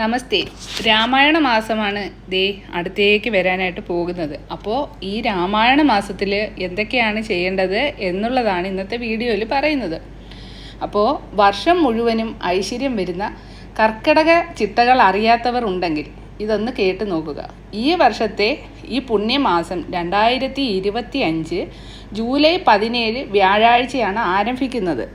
നമസ്തേ. രാമായണ മാസമാണ് ദേ അടുത്തേക്ക് വരാനായിട്ട് പോകുന്നത്. അപ്പോൾ ഈ രാമായണ മാസത്തിൽ എന്തൊക്കെയാണ് ചെയ്യേണ്ടത് എന്നുള്ളതാണ് ഇന്നത്തെ വീഡിയോയിൽ പറയുന്നത്. അപ്പോൾ വർഷം മുഴുവനും ഐശ്വര്യം വരുന്ന കർക്കിടക ചിട്ടകൾ അറിയാത്തവർ ഉണ്ടെങ്കിൽ ഇതൊന്ന് കേട്ട് നോക്കുക. ഈ വർഷത്തെ ഈ പുണ്യമാസം രണ്ടായിരത്തി ഇരുപത്തി അഞ്ച് ജൂലൈ പതിനേഴ് വ്യാഴാഴ്ചയാണ് ആരംഭിക്കുന്നത്.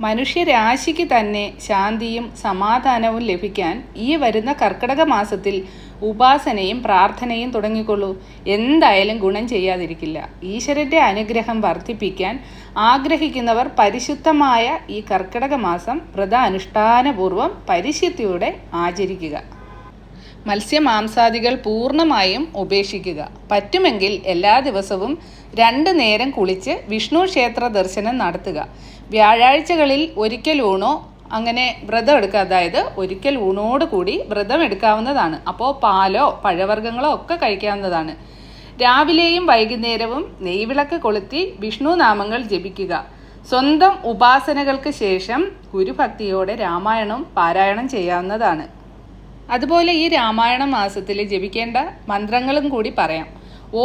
മനുഷ്യരാശിക്ക് തന്നെ ശാന്തിയും സമാധാനവും ലഭിക്കാൻ ഈ വരുന്ന കർക്കിടക മാസത്തിൽ ഉപാസനയും പ്രാർത്ഥനയും തുടങ്ങിക്കൊള്ളൂ. എന്തായാലും ഗുണം ചെയ്യാതിരിക്കില്ല. ഈശ്വരന്റെ അനുഗ്രഹം വർദ്ധിപ്പിക്കാൻ ആഗ്രഹിക്കുന്നവർ പരിശുദ്ധമായ ഈ കർക്കിടക മാസം വ്രത അനുഷ്ഠാനപൂർവം പരിശുദ്ധിയോടെ ആചരിക്കുക. മത്സ്യമാംസാദികൾ പൂർണമായും ഉപേക്ഷിക്കുക. പറ്റുമെങ്കിൽ എല്ലാ ദിവസവും രണ്ട് നേരം കുളിച്ച് വിഷ്ണു ക്ഷേത്ര ദർശനം നടത്തുക. വ്യാഴാഴ്ചകളിൽ ഒരിക്കൽ ഊണോ? അങ്ങനെ വ്രതം എടുക്കുക. അതായത് ഒരിക്കൽ ഊണോട് കൂടി വ്രതം എടുക്കാവുന്നതാണ്. അപ്പോൾ പാലോ പഴവർഗങ്ങളോ ഒക്കെ കഴിക്കാവുന്നതാണ്. രാവിലെയും വൈകുന്നേരവും നെയ്വിളക്ക് കൊളുത്തി വിഷ്ണു നാമങ്ങൾ ജപിക്കുക. സ്വന്തം ഉപാസനകൾക്ക് ശേഷം ഗുരുഭക്തിയോടെ രാമായണം പാരായണം ചെയ്യാവുന്നതാണ്. അതുപോലെ ഈ രാമായണ മാസത്തിൽ ജപിക്കേണ്ട മന്ത്രങ്ങളും കൂടി പറയാം.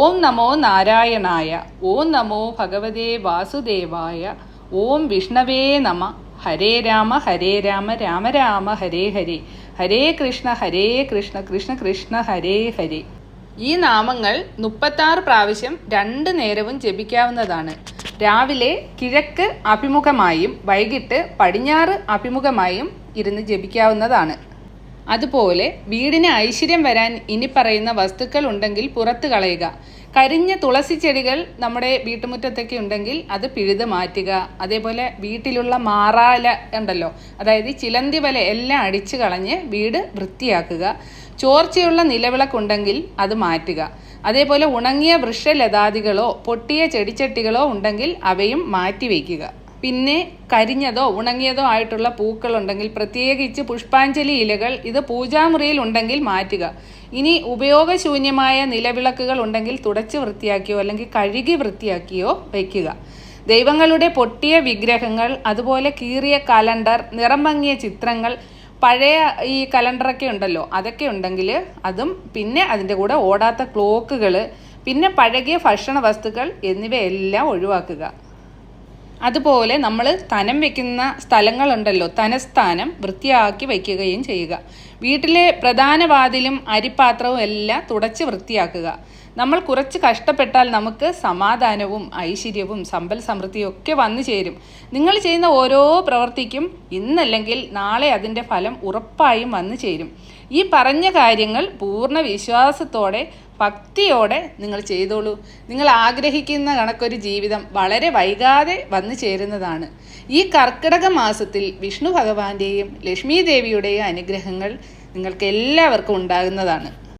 ഓം നമോ നാരായണായ ഓം നമോ ഭഗവതേ വാസുദേവായ ഓം വിഷ്ണവേ നമ ഹരേ രാമ ഹരേ രാമ രാമ രാമ ഹരേ ഹരേ ഹരേ കൃഷ്ണ ഹരേ കൃഷ്ണ കൃഷ്ണ കൃഷ്ണ ഹരേ ഹരേ. ഈ നാമങ്ങൾ മുപ്പത്താറ് പ്രാവശ്യം രണ്ട് നേരവും ജപിക്കാവുന്നതാണ്. രാവിലെ കിഴക്ക് അഭിമുഖമായും വൈകിട്ട് പടിഞ്ഞാറ് അഭിമുഖമായും ഇരുന്ന് ജപിക്കാവുന്നതാണ്. അതുപോലെ വീടിന് ഐശ്വര്യം വരാൻ ഇനി പറയുന്ന വസ്തുക്കൾ ഉണ്ടെങ്കിൽ പുറത്ത് കളയുക. കരിഞ്ഞ തുളസി ചെടികൾ നമ്മുടെ വീട്ടുമുറ്റത്തൊക്കെ ഉണ്ടെങ്കിൽ അത് പിഴുത് മാറ്റുക. അതേപോലെ വീട്ടിലുള്ള മാറാല ഉണ്ടല്ലോ അതായത് ചിലന്തി വല എല്ലാം അടിച്ചു കളഞ്ഞ് വീട് വൃത്തിയാക്കുക. ചോർച്ചയുള്ള നിലവിളക്കുണ്ടെങ്കിൽ അത് മാറ്റുക. അതേപോലെ ഉണങ്ങിയ വൃക്ഷലതാദികളോ പൊട്ടിയ ചെടിച്ചട്ടികളോ ഉണ്ടെങ്കിൽ അവയും മാറ്റി വയ്ക്കുക. പിന്നെ കരിഞ്ഞതോ ഉണങ്ങിയതോ ആയിട്ടുള്ള പൂക്കൾ ഉണ്ടെങ്കിൽ പ്രത്യേകിച്ച് പുഷ്പാഞ്ജലി ഇലകൾ ഇത് പൂജാമുറിയിൽ ഉണ്ടെങ്കിൽ മാറ്റുക. ഇനി ഉപയോഗശൂന്യമായ നിലവിളക്കുകൾ ഉണ്ടെങ്കിൽ തുടച്ച് വൃത്തിയാക്കിയോ അല്ലെങ്കിൽ കഴുകി വൃത്തിയാക്കിയോ വയ്ക്കുക. ദൈവങ്ങളുടെ പൊട്ടിയ വിഗ്രഹങ്ങൾ അതുപോലെ കീറിയ കലണ്ടർ നിറം ഭംഗിയ ചിത്രങ്ങൾ പഴയ ഈ കലണ്ടറൊക്കെ ഉണ്ടല്ലോ അതൊക്കെ ഉണ്ടെങ്കിൽ അതും പിന്നെ അതിന്റെ കൂടെ ഓടാത്ത ക്ലോക്കുകൾ പിന്നെ പഴകിയ ഭക്ഷണ വസ്തുക്കൾ എന്നിവയെല്ലാം ഒഴിവാക്കുക. അതുപോലെ നമ്മൾ തനം വെക്കുന്ന സ്ഥലങ്ങളുണ്ടല്ലോ തനസ്ഥാനം വൃത്തിയാക്കി വയ്ക്കുകയും ചെയ്യുക. വീട്ടിലെ പ്രധാന വാതിലും അരിപ്പാത്രവും എല്ലാം തുടച്ച് വൃത്തിയാക്കുക. നമ്മൾ കുറച്ച് കഷ്ടപ്പെട്ടാൽ നമുക്ക് സമാധാനവും ഐശ്വര്യവും സമ്പൽ സമൃദ്ധിയും ഒക്കെ വന്നു ചേരും. നിങ്ങൾ ചെയ്യുന്ന ഓരോ പ്രവൃത്തിക്കും ഇന്നല്ലെങ്കിൽ നാളെ അതിന്റെ ഫലം ഉറപ്പായും വന്നു ചേരും. ഈ പറഞ്ഞ കാര്യങ്ങൾ പൂർണ വിശ്വാസത്തോടെ ഭക്തിയോടെ നിങ്ങൾ ചെയ്തോളൂ. നിങ്ങൾ ആഗ്രഹിക്കുന്ന കണക്കൊരു ജീവിതം വളരെ വൈകാതെ വന്നു ചേരുന്നതാണ്. ഈ കർക്കിടക മാസത്തിൽ വിഷ്ണു ഭഗവാന്റെയും ലക്ഷ്മി ദേവിയുടെയും അനുഗ്രഹങ്ങൾ നിങ്ങൾക്ക് എല്ലാവർക്കും ഉണ്ടാകുന്നതാണ്.